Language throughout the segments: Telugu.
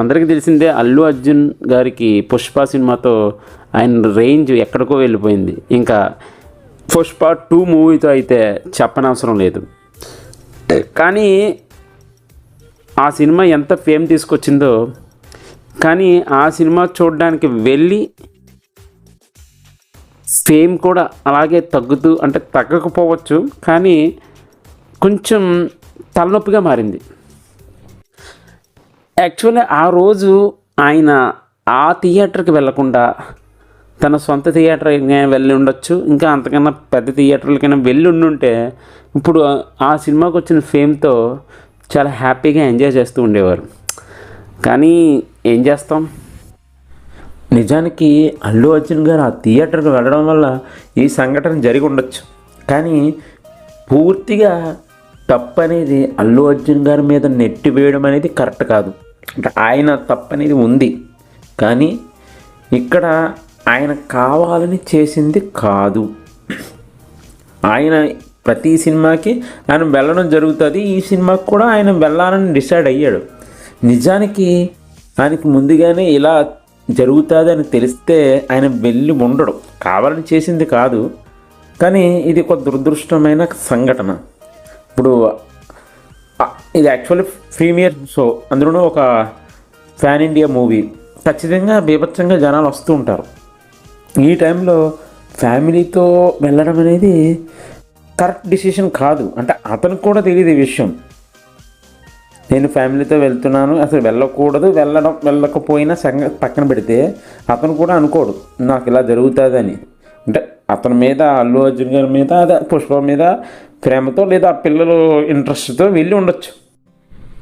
అందరికీ తెలిసిందే అల్లు అర్జున్ గారికి పుష్ప సినిమాతో ఆయన రేంజ్ ఎక్కడికో వెళ్ళిపోయింది. ఇంకా పుష్ప టూ మూవీతో అయితే చెప్పనవసరం లేదు. కానీ ఆ సినిమా ఎంత ఫేమ్ తీసుకొచ్చిందో కానీ ఆ సినిమా చూడడానికి వెళ్ళి ఫేమ్ కూడా అలాగే తగ్గుతూ అంటే తగ్గకపోవచ్చు కానీ కొంచెం తలనొప్పిగా మారింది. యాక్చువల్లీ ఆ రోజు ఆయన ఆ థియేటర్కి వెళ్ళకుండా తన సొంత థియేటర్ వెళ్ళి ఉండొచ్చు ఇంకా అంతకన్నా పెద్ద థియేటర్లకైనా వెళ్ళి ఉండుంటే ఇప్పుడు ఆ సినిమాకి వచ్చిన ఫేమ్తో చాలా హ్యాపీగా ఎంజాయ్ చేస్తూ ఉండేవారు. కానీ ఏం చేస్తాం? నిజానికి అల్లు అర్జున్ గారు ఆ థియేటర్కి వెళ్ళడం వల్ల ఈ సంఘటన జరిగి ఉండొచ్చు. కానీ పూర్తిగా తప్పు అనేది అల్లు అర్జున్ గారి మీద నెట్టి వేయడం అనేది కరెక్ట్ కాదు. అంటే ఆయన తప్పు అనేది ఉంది. కానీ ఇక్కడ ఆయన కావాలని చేసింది కాదు. ఆయన ప్రతి సినిమాకి ఆయన వెళ్ళడం జరుగుతుంది. ఈ సినిమాకి కూడా ఆయన వెళ్ళాలని డిసైడ్ అయ్యాడు. నిజానికి ఆయనకి ముందుగానే ఇలా జరుగుతుంది అని తెలిస్తే ఆయన వెళ్ళి ఉండడు. కావాలని చేసింది కాదు. కానీ ఇది ఒక దురదృష్టమైన సంఘటన. ఇప్పుడు ఇది యాక్చువల్లీ ప్రీమియర్ షో అందులోనూ ఒక ఫ్యాన్ ఇండియా మూవీ ఖచ్చితంగా బీభత్సంగా జనాలు వస్తూ ఉంటారు. ఈ టైంలో ఫ్యామిలీతో వెళ్ళడం అనేది కరెక్ట్ డిసిషన్ కాదు. అంటే అతనికి కూడా తెలియదు ఈ విషయం. నేను ఫ్యామిలీతో వెళ్తున్నాను అసలు వెళ్ళకూడదు వెళ్ళడం వెళ్ళకపోయినా సంగ పక్కన పెడితే అతను కూడా అనుకోడు నాకు ఇలా జరుగుతుందని. అంటే అతని మీద అల్లు అర్జున్ గారి మీద అదే పుష్ప మీద ప్రేమతో లేదా పిల్లలు ఇంట్రెస్ట్తో వెళ్ళి ఉండొచ్చు.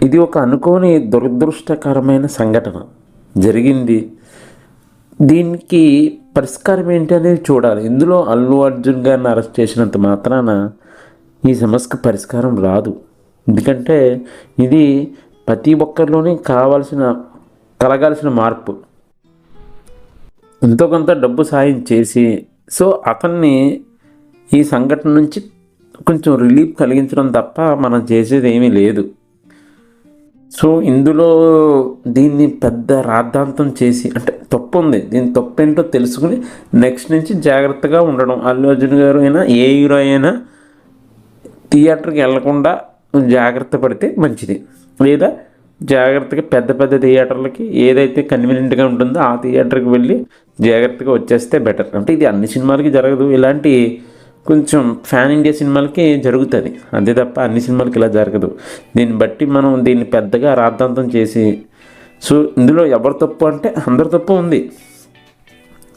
ఇది ఒక అనుకోని దురదృష్టకరమైన సంఘటన. జరిగింది. దీనికి పరిష్కారం ఏంటి అనేది చూడాలి. ఇందులో అల్లు అర్జున్ గారిని అరెస్ట్ చేసినంత మాత్రాన ఈ సమస్యకు పరిష్కారం రాదు. ఎందుకంటే ఇది ప్రతి ఒక్కరిలోనే కావాల్సిన కలగాల్సిన మార్పు. ఎంతో కొంత డబ్బు సాయం చేసి సో అతన్ని ఈ సంఘటన నుంచి కొంచెం రిలీఫ్ కలిగించడం తప్ప మనం చేసేది ఏమీ లేదు. సో ఇందులో దీన్ని పెద్ద రాద్ధాంతం చేసి అంటే తప్పు ఉంది. దీని తప్పు ఏంటో తెలుసుకుని నెక్స్ట్ నుంచి జాగ్రత్తగా ఉండడం. అల్లు అర్జున్ గారు అయినా ఏ హీరో అయినా థియేటర్కి వెళ్ళకుండా జాగ్రత్త పడితే మంచిది. లేదా జాగ్రత్తగా పెద్ద పెద్ద థియేటర్లకి ఏదైతే కన్వీనియంట్గా ఉంటుందో ఆ థియేటర్కి వెళ్ళి జాగ్రత్తగా వచ్చేస్తే బెటర్ అంటే ఇది అన్ని సినిమాలకి జరగదు. ఇలాంటి కొంచెం ఫ్యాన్ ఇండియా సినిమాలకి జరుగుతుంది. అంతే తప్ప అన్ని సినిమాలకి ఇలా జరగదు. దీన్ని బట్టి మనం దీన్ని పెద్దగా రాద్ధాంతం చేసి సో ఇందులో ఎవరు తప్పు అంటే అందరి తప్పు ఉంది.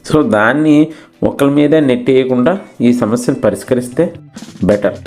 సో దాన్ని ఒకరి మీద నెట్టేయకుండా ఈ సమస్యను పరిష్కరిస్తే బెటర్.